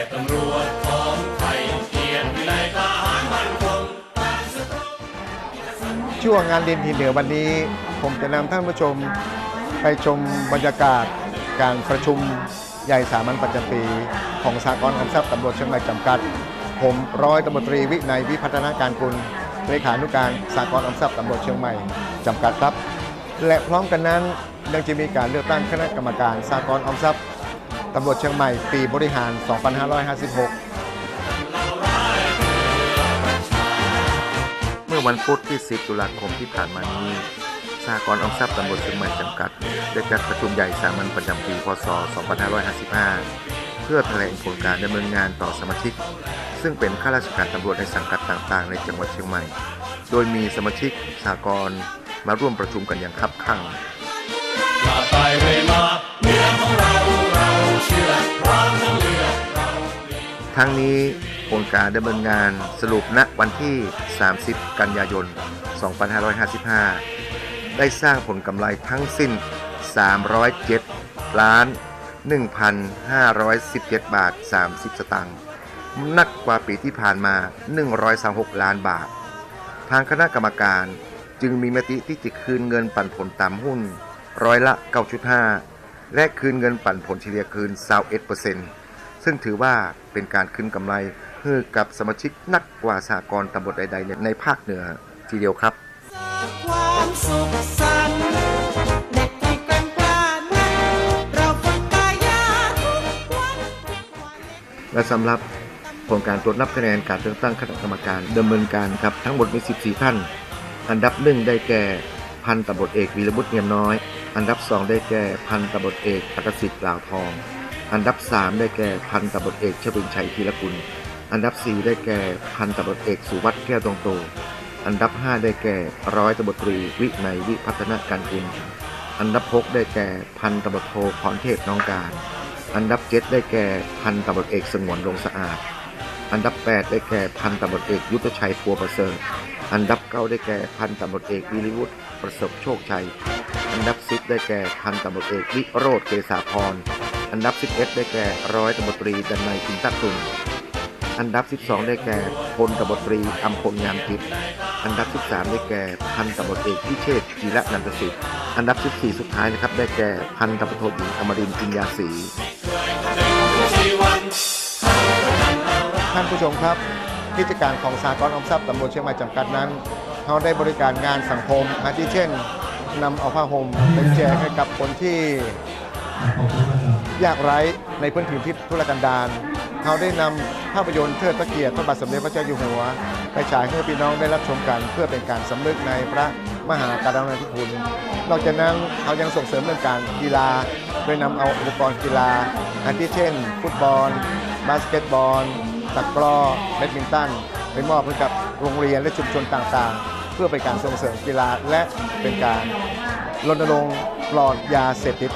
ยรติตำรวจของไทยเกียรติวินัยทหารมันคงช่วงงานดินทีเหนือวันนี้ ผมจะนำท่านผู้ชมไปชมบรรยากาศการประชุมใหญ่สามัญประจำปีของสากลออมทรัพย์ตำรวจเชียงใหม่จำกัด ผมร้อยตำรวจตรีวินัยวิพัฒนาการกุลเลขานุการสากลออมทรัพย์ตำรวจเชียงใหม่จำกัดครับ และพร้อมกันนั้นยังจะมีการเลือกตั้งคณะกรรมการสากลออมทรัพย์ ตำรวจเชียงใหม่ปีบริหาร 2556เมื่อวันพุธที่ 10 ตุลาคมที่ผ่านมานี้สหกรออมทรัพย์ตำบลเชียงใหม่จำกัด ได้จัดประชุมใหญ่สามัญประจำปีพศ 2555 เพื่อแถลงผลการดำเนินงานต่อสมาชิก ซึ่งเป็นข้าราชการตำรวจในสังกัดต่างๆ ในจังหวัดเชียงใหม่ โดยมีสมาชิกสหกรมาร่วมประชุมกันอย่างคับคั่ง ทั้งนี้ผลการดำเนินงานสรุปณวันที่ 30 กันยายน 2555 ได้สร้างผลกำไรทั้งสิ้น 307 ล้าน 1,517 บาท 30 สตางค์นักกว่าปีที่ผ่านมา 136 ล้านบาท ทางคณะกรรมการจึงมีมติที่จะคืนเงินปันผลตามหุ้นร้อยละ 9.5 และคืนเงินปันผลเฉลี่ยคืน 21% ซึ่งถือว่าเป็นการคืนกำไรให้กับสมาชิกนักกว่าสากลตำบลใด ๆ ในภาคเหนือทีเดียวครับความสุขสันเด็กที่แกร่งกล้านั้นเราฝึกกายาทุกวันและสำหรับผลการตรวจนับคะแนนการเลือกตั้งคณะกรรมการดำเนินการครับทั้งหมดมี 14 ท่าน อันดับหนึ่งได้แก่พันตำรวจเอกวีรบุตรเนียมน้อย อันดับสองได้แก่พันตำรวจเอกอักสิทธิ์ลาวทอง อันดับสามได้แก่พันตำรวจเอกชวินชัยธีรกุล อันดับสี่ได้แก่พันตำรวจเอกสุวัสด์แก้วตรงโต อันดับห้าได้แก่ร้อยตำรวจตรีวิไนยวิพัฒนาการกุลอันดับหกได้แก่พันตำรวจโทพรเทพน้องการ อันดับเจ็ดได้แก่พันตำรวจเอกสงวนลงสะอาด อันดับ 8 ได้แก่พันตำรวจเอกยุทธชัยปัวประเสริฐ อันดับ 9 ได้แก่พันตำรวจเอกวิริวุฒิประสบโชคชัย อันดับ 10 ได้แก่พันตำรวจเอกวิโรธเกษาพร อันดับ 11 ได้แก่ร้อยตำรวจตรีดันในยจินตักตุนอันดับ 12 ได้แก่พลตำรวจตรีอัมพลงามทิพย์อันดับ 13 ได้แก่พันตำรวจเอกพิเชษฐ์จีระนันทสิทธิ์อันดับ 14 สุดท้ายนะครับ ได้แก่พันตำรวจโทหญิงอมรินทร์จินยาศรีท่านผู้ชมครับ กิจการของสากลออมทรัพย์ตำบลเชียงใหม่จำกัดนั้นเขาได้บริการงานสังคมอาทิเช่นนำเอาผ้าห่มเป็นแจกให้กับคนที่ ยากไร้ในพื้นที่ที่ทุรกันดารเขาได้นำภาพยนตร์เทิดพระเกียรติพระบาทสมเด็จพระเจ้าอยู่หัวไปฉายให้พี่น้องได้รับชมกันเพื่อเป็นการสำนึกในพระมหาการุณาธิคุณ นอกจากนั้นเขายังส่งเสริมเรื่องการกีฬาโดยนำเอาอุปกรณ์กีฬาอาทิเช่น ฟุตบอล บาสเกตบอลตะกร้อแบดมินตันไปมอบให้กับโรงเรียนและชุมชนต่างๆ เพื่อเป็นการส่งเสริมกีฬาและเป็นการรณรงค์ปลอดยาเสพติด